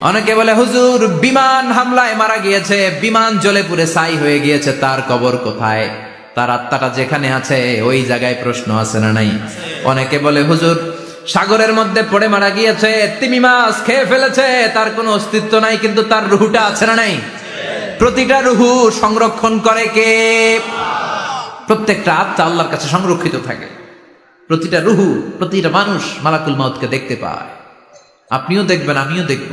অনেকে বলে, হুজুর, বিমান হামলায় মারা গিয়েছে, বিমান জ্বলে পুরে ছাই হয়ে গিয়েছে, তার কবর কোথায়? তার আত্মাটা যেখানে আছে, ওই জায়গায় প্রশ্ন আছে না নাই? অনেকে বলে, হুজুর, সাগরের মধ্যে পড়ে মারা গিয়েছে, তিমি মাছ খেয়ে ফেলেছে, তার কোনো অস্তিত্ব নাই, কিন্তু তার রুহুটা আছে না নাই? প্রতিটা রুহু সংরক্ষণ করে কে? প্রত্যেকটা আত্মা আল্লাহর কাছে সংরক্ষিত থাকে। প্রতিটা রুহু, প্রতিটা মানুষ মালাকুল মাউতকে দেখতে পায়। আপনিও দেখবেন, আমিও দেখব।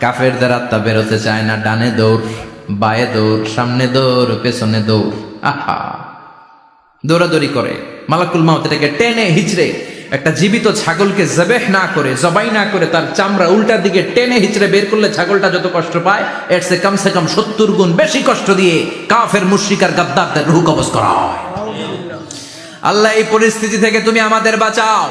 কাফেরদের আত্মা বেরোতে চায় না ডানে দৌড় বায়ে দৌড় সামনে দৌড় পেছনে দৌড়। আহা। দৌড়াদৌড়ি করে। মালাকুল মাউত এটাকে টেনে হিচড়ে একটা জীবিত ছাগলকে জবেহ না করে জবাই না করে তার চামড়া উল্টার দিকে টেনে হিচড়ে বের করলে ছাগলটা যত কষ্ট পায় এর সে কমসে কম সত্তর গুণ বেশি কষ্ট দিয়ে কাফের মুশ্রিকার গাদ্দারদের রুহ কবজ করা হয়। আল্লাহ এই পরিস্থিতি থেকে তুমি আমাদের বাঁচাও।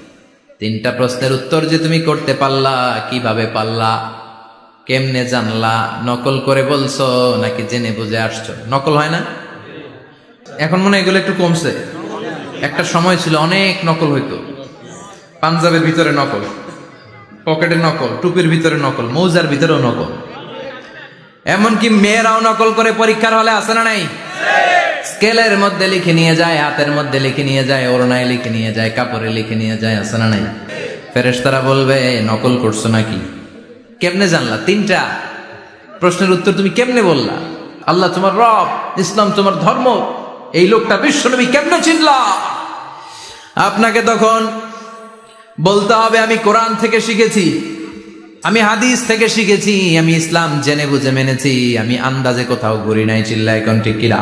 তিনটা প্রশ্নের উত্তর যে তুমি করতে পারলা, কীভাবে পারলা, কেমনে জানলা, নকল করে বলছো নাকি জেনে বুঝে আসছো? নকল হয় না? এখন মনে এগুলো একটু কমছে। একটা সময় ছিল অনেক নকল হইতো। পাঞ্জাবের ভিতরে নকল, পকেটে নকল, টুপির ভিতরে নকল, মৌজার ভিতরেও নকল। এমনকি মেয়েরাও নকল করে পরীক্ষার হলে আসে না নাই? স্কেলের মধ্যে লিখে নিয়ে যায়, হাতের মধ্যে লিখে নিয়ে যায়, ওড়নায় লিখে নিয়ে যায়, কাপড়ে লিখে নিয়ে যায় আসে না নাই? ফেরেশতারা বলবে নকল করছ নাকি? কেমনে জানলা? তিনটা। প্রশ্নের উত্তর তুমি কেমনে বললা? আল্লাহ তোমার রব, ইসলাম তোমার ধর্ম, এই লোকটা বিশ্বনবী কেমনে চিনলা? আপনাকে তখন বলতে হবে, আমি কোরআন থেকে শিখেছি, আমি হাদিস থেকে শিখেছি, আমি ইসলাম জেনে বুঝে মেনেছি, আমি আন্দাজে কোথাও ঘুরি নাই চিল্লা এখন ঠিক কিরা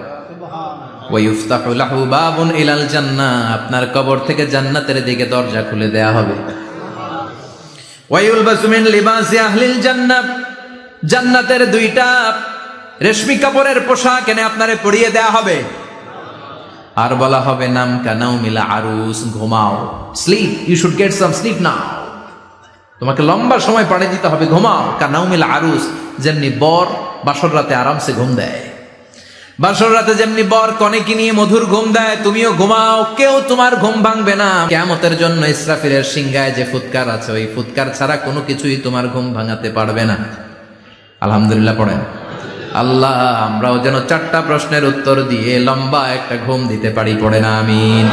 আপনার কবর থেকে জান্নাতের দিকে দরজা খুলে দেয়া হবে। জান্নাতের দুইটা রেশমি কাপড়ের পোশাক এনে আপনারে পরিয়ে দেয়া হবে। আর বলা হবে, নাম কানাও মিলা আরুস, ঘুমাও। Sleep you should get some sleep now তোমাকে লম্বা সময় পাড়ে দিতে হবে, ঘুমাও। কানাও মিলা আরুস, যেমনি বর বাসর রাতে আরামসে ঘুম দেয়। বাসর রাতে যেমনি বর কনেকি নিয়ে মধুর ঘুম দেয়, তুমিও ঘুমাও, কেউ তোমার ঘুম ভাঙবে না। কেমতের জন্য ইসরাফিলের সিংহায় যে ফুৎকার আছে, ওই ফুৎকার ছাড়া কোনো কিছুই তোমার ঘুম ভাঙাতে পারবে না। আলহামদুলিল্লাহ পড়েন। আল্লাহ, আমরাও যেন চারটা প্রশ্নের উত্তর দিয়ে লম্বা একটা ঘুম দিতে পারি পড়ে না আমিন।